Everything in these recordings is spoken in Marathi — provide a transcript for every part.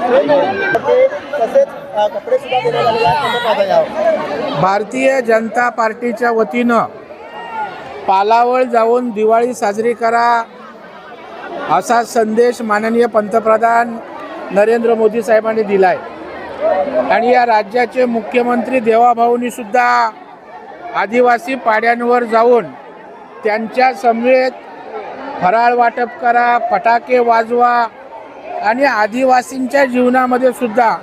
तसेच कपडे सुद्धा भारतीय जनता पार्टीच्या वतीनं पालावळ जाऊन दिवाळी साजरी करा असा संदेश माननीय पंतप्रधान नरेंद्र मोदी साहेबांनी दिला आहे आणि या राज्याचे मुख्यमंत्री देवाभाऊनी सुद्धा आदिवासी पाड्यांवर जाऊन त्यांच्या समवेत फराळ वाटप करा फटाके वाजवा आणि आदिवासींच्या जीवनामध्ये सुद्धा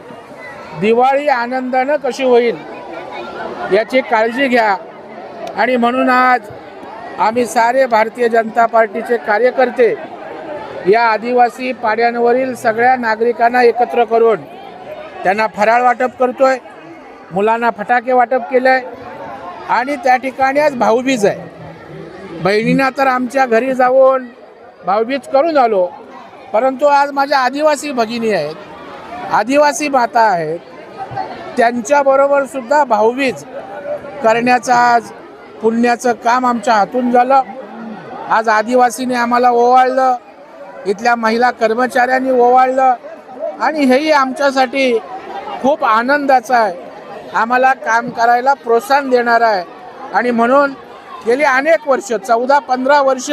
दिवाळी आनंदानं कशी होईल याची काळजी घ्या. आणि म्हणून आज आम्ही सारे भारतीय जनता पार्टीचे कार्यकर्ते या आदिवासी पाड्यांवरील सगळ्या नागरिकांना एकत्र करून त्यांना फराळ वाटप करतोय मुलांना फटाके वाटप केलं आहे आणि त्या ठिकाणी आज भाऊबीज आहे. बहिणींना तर आमच्या घरी जाऊन भाऊबीज करून आलो. परंतु आज माझ्या आदिवासी भगिनी आहेत आदिवासी माता आहेत त्यांच्याबरोबर सुद्धा भाऊबीज करण्याचं आज पुण्याचं काम आमच्या हातून झालं. आज आदिवासीने आम्हाला ओवाळलं इथल्या महिला कर्मचाऱ्यांनी ओवाळलं आणि हेही आमच्यासाठी खूप आनंदाचं आहे. आम्हाला काम करायला प्रोत्साहन देणार आहे. आणि म्हणून गेली अनेक वर्ष चौदा पंधरा वर्ष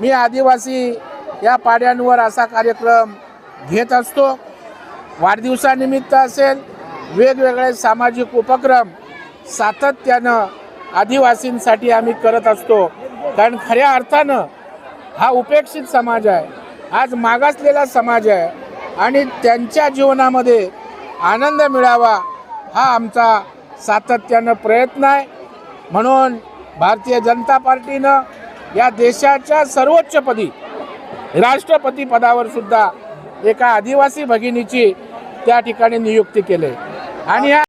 मी आदिवासी या पाड्यांवर असा कार्यक्रम घेत असतो. वाढदिवसानिमित्त असेल वेगवेगळे सामाजिक उपक्रम सातत्यानं आदिवासींसाठी आम्ही करत असतो. कारण खऱ्या अर्थानं हा उपेक्षित समाज आहे. आज मागासलेला समाज आहे आणि त्यांच्या जीवनामध्ये आनंद मिळावा हा आमचा सातत्यानं प्रयत्न आहे. म्हणून भारतीय जनता पार्टीनं या देशाच्या सर्वोच्चपदी राष्ट्रपती पदावर सुद्धा एका आदिवासी भगिनीची त्या ठिकाणी नियुक्ती केली. आणि ह्या